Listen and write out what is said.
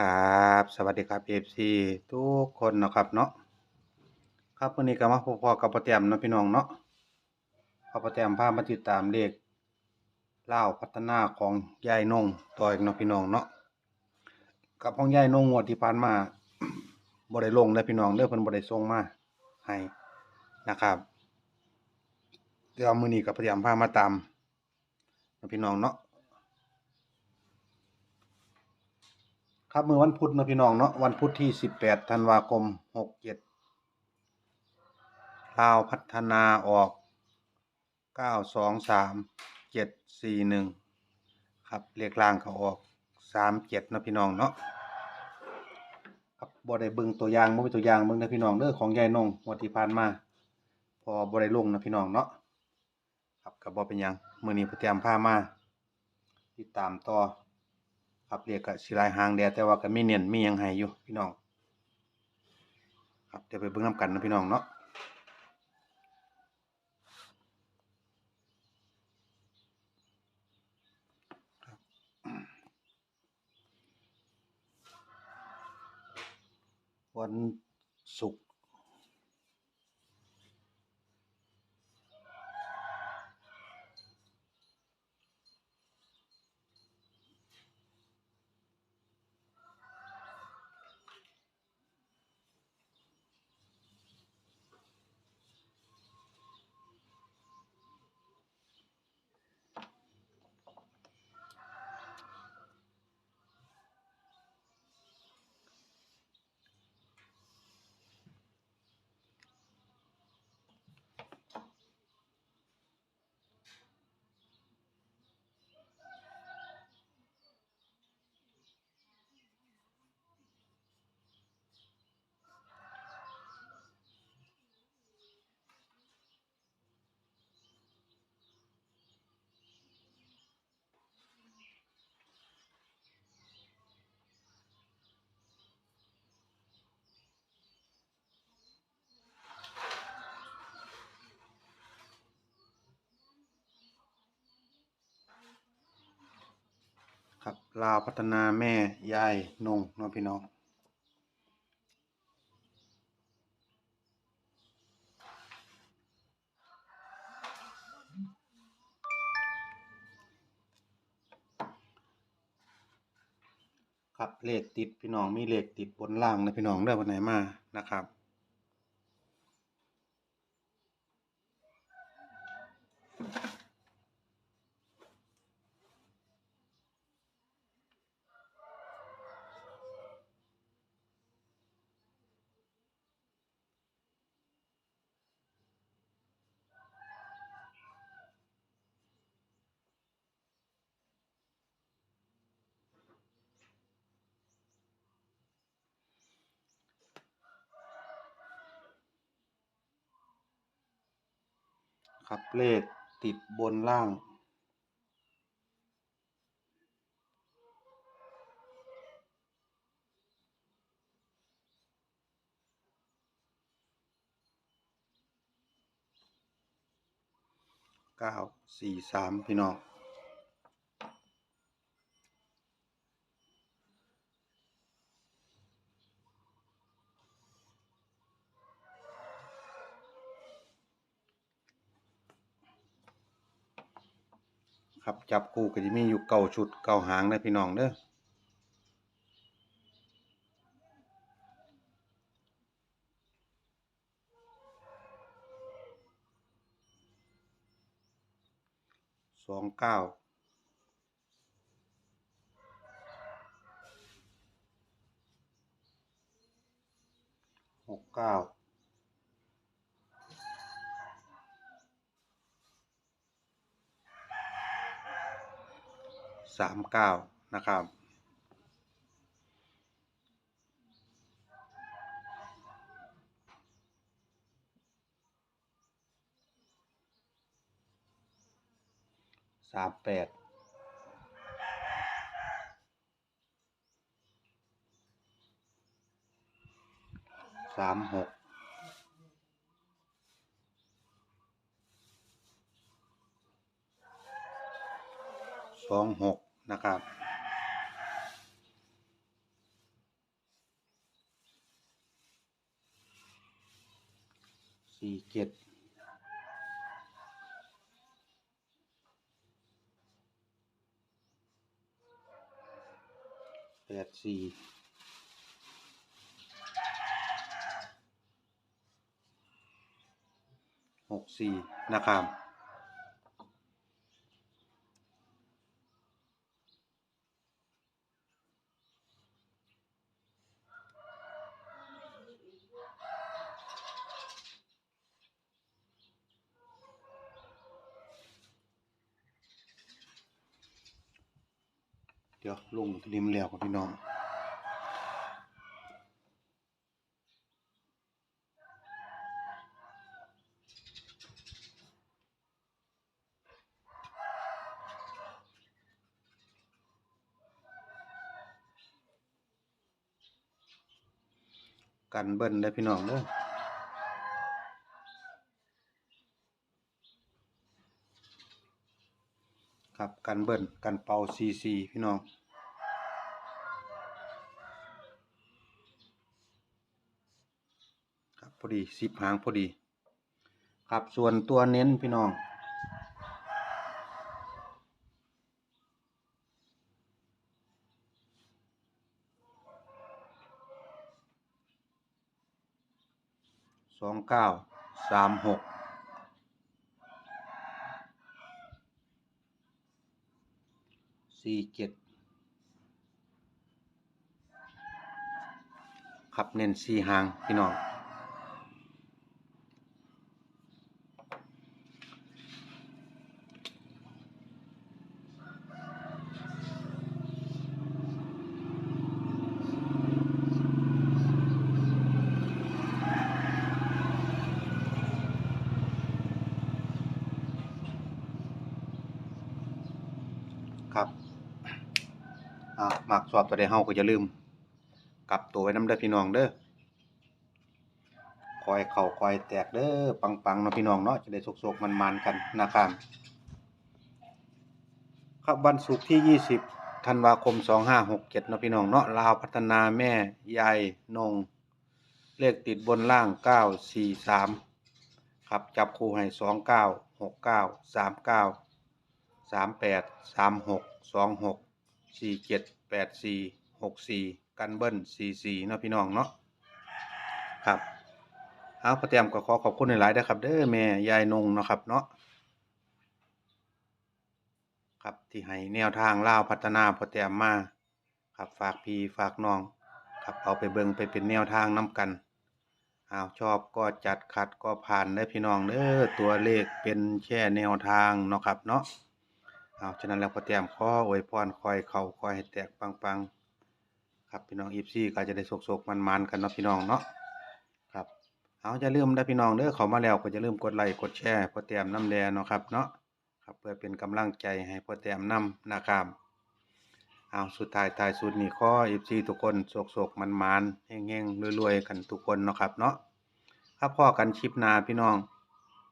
ครับสวัสดีครับ FC ทุกคนนะครับเนาะครับวันนี้ก็มาพบพอกับพ่อแต้มเนาะพี่น้องเนาะพอพ่อแต้มพามาติดตามเลขเล่าพัฒนาของยายนงต่ออีกเนาะพี่น้องเนาะกับของยายนงงวดที่ผ่านมาบ่ได้ลงเด้พี่น้องเด้อเพิ่นบ่ได้ส่งมาให้นะครับเดี๋ยวมือนี้ก็พยายามพามาตามเนาะพี่น้องเนาะ ครับเมื้อวันพุธนะพี่น้องเนาะวันพุธที่18ธันวาคม67ลาวพัฒนาออก923741ครับเลขล่างเขาออก37เนะพี่น้องเนาะครับบ่ได้เบิ่งตัวอย่างบ่มีตัวอย่างเบิ่งเด้อพี่น้องเด้อของยายนงงวดที่ผ่านมา พอบ่ได้ลงนะพี่น้องเนาะครับก็บ่เป็นหยังมื้อนี้พ่อแต้มพามาติดตามต่อ ครับเรียกก็สิลายหางแดดแต่ว่าก็มีเนียนมียังไงอยู่พี่น้อง ครับเดี๋ยวไปเบิ่งน้ำกันนะพี่น้องเนาะวันศุกร์ ครับลาวพัฒนาแม่ยายนงเนาะพี่น้องครับเลขติดพี่น้องมีเลขติดบนล่างนะพี่น้องเด้อวันไหนมานะครับ ครับเลขติดบนล่าง เก้าสี่สามพี่น้อง ครับจับคู่ก็จะมีอยู่เก้าชุดเก้าหางนะพี่น้องเด้อสองเก้าหกเก้า สามเก้านะครับ สามแปดสามหกสองหก นะครับ สี่เจ็ดแปดสี่หกสี่นะครับ ดี๋ยวลงทีนี้มันแล้วครับพี่น้องกันเบิ้ลได้พี่น้องเด้อ ครับ กันเบิ้ลกันเป่าซีซีพี่น้อง ครับพอดีสิบหางพอดี ครับส่วนตัวเน้นพี่น้องสองเก้าสามหก สี่เจ็ดครับเน้นสี่หางพี่น้อง ครับ อ่า มักสอบตัวใดเฮาก็อย่าลืม กลับตัวไว้น้ำเด้อพี่น้องเด้อคอยเข้าคอยแตกเด้อปังๆเนาะพี่น้องเนาะจะได้สุกๆมันๆกันนะครับครับวันศุกร์ที่ 20ธันวาคม 2567เนาะพี่น้องเนาะลาวพัฒนาแม่ยายนง เลขติดบนล่าง 943 ครับจับคู่ให้ 29 69 39 38 36 26 47 84 64กันเบิ้ล44เนาะพี่น้องเนาะครับเอาพอเตรียมก็ขอขอบคุณหลายๆนะครับ เด้อแม่ยายนงเนาะครับเนาะครับที่ให้แนวทางล่าวพัฒนาพอแต้มมาครับฝากพี่ฝากน้อง ครับเอาไปเบิงไปเป็นแนวทางนํกันอ้าวชอบก็จัดขัดก็ผ่านเด้พี่น้องเด้อตัวเลขเป็นแค่แนวทางเนาะครับเนาะ อาฉะนั้นแล้วพอแต้มข้ออวยพรคอยเขาคอยให้แตกปังๆ ครับพี่น้องอีฟซี่ก็จะได้สกๆมันๆกันเนาะพี่น้องเนาะครับเอาอย่าลืมเด้พี่น้องเด้อเขามาแล้วก็อย่าลืมกดไลค์กดแชร์พอแต้มน้ำแดเนาะครับเนาะครับเพื่อเป็นกำลังใจให้พอแต้มน้ำนะครับเอาสุดท้ายท้ายสุดนี่ข้อ FC ทุกคนโศกๆมันๆแห้งๆรวยๆกันทุกคนเนาะครับเนาะครับพ่อกันคลิปนาพี่น้อง